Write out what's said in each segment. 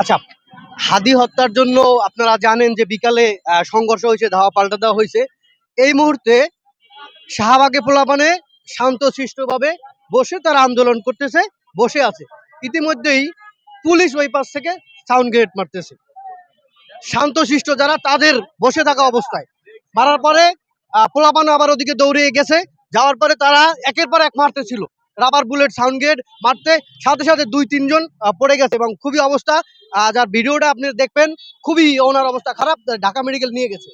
আচ্ছা হাদি হত্যার জন্য আপনারা জানেন যে বিকালে সংঘর্ষ হয়েছে, ধাওয়া পাল্টা দেওয়া হয়েছে। এই মুহূর্তে শাহবাগে পোলাপানে শান্তশিষ্টভাবে বসে তারা আন্দোলন করতেছে, বসে আছে। ইতিমধ্যেই পুলিশ ওই পাশ থেকে সাউন্ড গ্রেড মারতেছে। শান্তশিষ্ট যারা, তাদের বসে থাকা অবস্থায়। মারার পরে পোলাপানে আবার ওদিকে দৌড়ে গেছে। যাওয়ার পরে তারা একের পর এক মারতেছিল। রাবার বুলেট সাউন্ড গ্রেড মারতে সাথে সাথে দুই, তিনজন পড়ে গেছে এবং খুবই অবস্থা। যার ভিডিওটা আপনি দেখবেন, খুবই ওনার অবস্থা খারাপ ঢাকা মেডিকেল নিয়ে গেছে।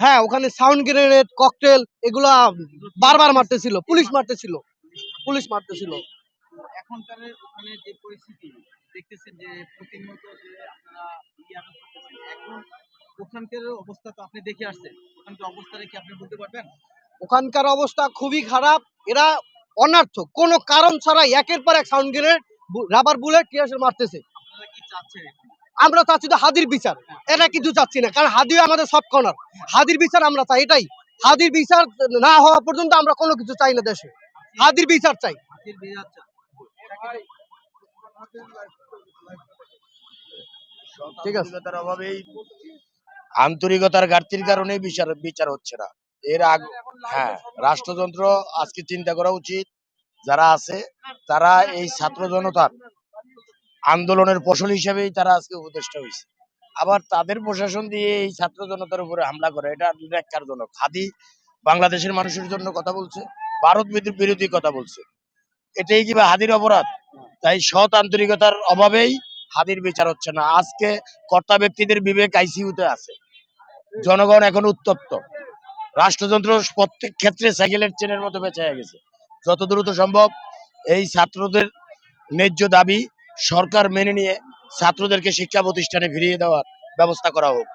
হ্যাঁ ওখানে সাউন্ড গ্রেনেড ককটেল এগুলা বারবার মারতেছিল, পুলিশ মারতেছিল পুলিশ মারতেছিল। এখনকার ওখানে যে পরিস্থিতি, দেখতেছেন যে প্রতিনিয়ত আপনারা ইয়ে ওখানকার অবস্থা তো আপনি দেখে আসছেন। ওখানকার অবস্থাটা কি আপনি বলতে পারবেন? ওখানকার অবস্থা খুবই খারাপ। এরা অনার্থ কোনো কারণ ছাড়াই একের পর এক সাউন্ড গ্রেনেড রাবার বুলেট টিয়াসের মারতেছে? আমরা চাচ্ছি তো হাদির বিচার। এটা কিছু চাচ্ছি না। কারণ হাদিও আমাদের সব কর্নার হাদির বিচার আমরা চাই এটাই। হাদির বিচার না হওয়া পর্যন্ত আমরা কোনো কিছু চাই না দেশে। হাদির বিচার চাই। ঠিক আছে। অভাবেই আন্তরিকতার ঘাটতির কারণেই বিচার বিচার হচ্ছে না। এর আগ হ্যাঁ রাষ্ট্রযন্ত্র আজকে চিন্তা করা উচিত। যারা আছে তারা এই ছাত্র জনতার আন্দোলনের ফসল হিসেবেই তারা আজকে উপদেষ্টা হয়েছে। আবার তাদের প্রশাসন দিয়ে এই ছাত্র জনতার উপরে হামলা করে এটা ন্যাক্কারজনক। হাদি বাংলাদেশের মানুষের জন্য কথা বলছে ভারত বিরোধী কথা বলছে। এটাই কি বা হাদির অপরাধ? তাই সৎ আন্তরিকতার অভাবেই হাদির বিচার হচ্ছে না। আজকে কর্তা ব্যক্তিদের বিবেক আইসিইউতে আছে। জনগণ এখন উত্তপ্ত। রাষ্ট্রযন্ত্র প্রত্যেক ক্ষেত্রে সাইকেলের চেনের মতো বেঁচে গেছে। যত দ্রুত সম্ভব এই ছাত্রদের ন্যায্য দাবি সরকার মেনে নিয়ে ছাত্রদেরকে শিক্ষা প্রতিষ্ঠানে ফিরিয়ে দেওয়ার ব্যবস্থা করা হোক।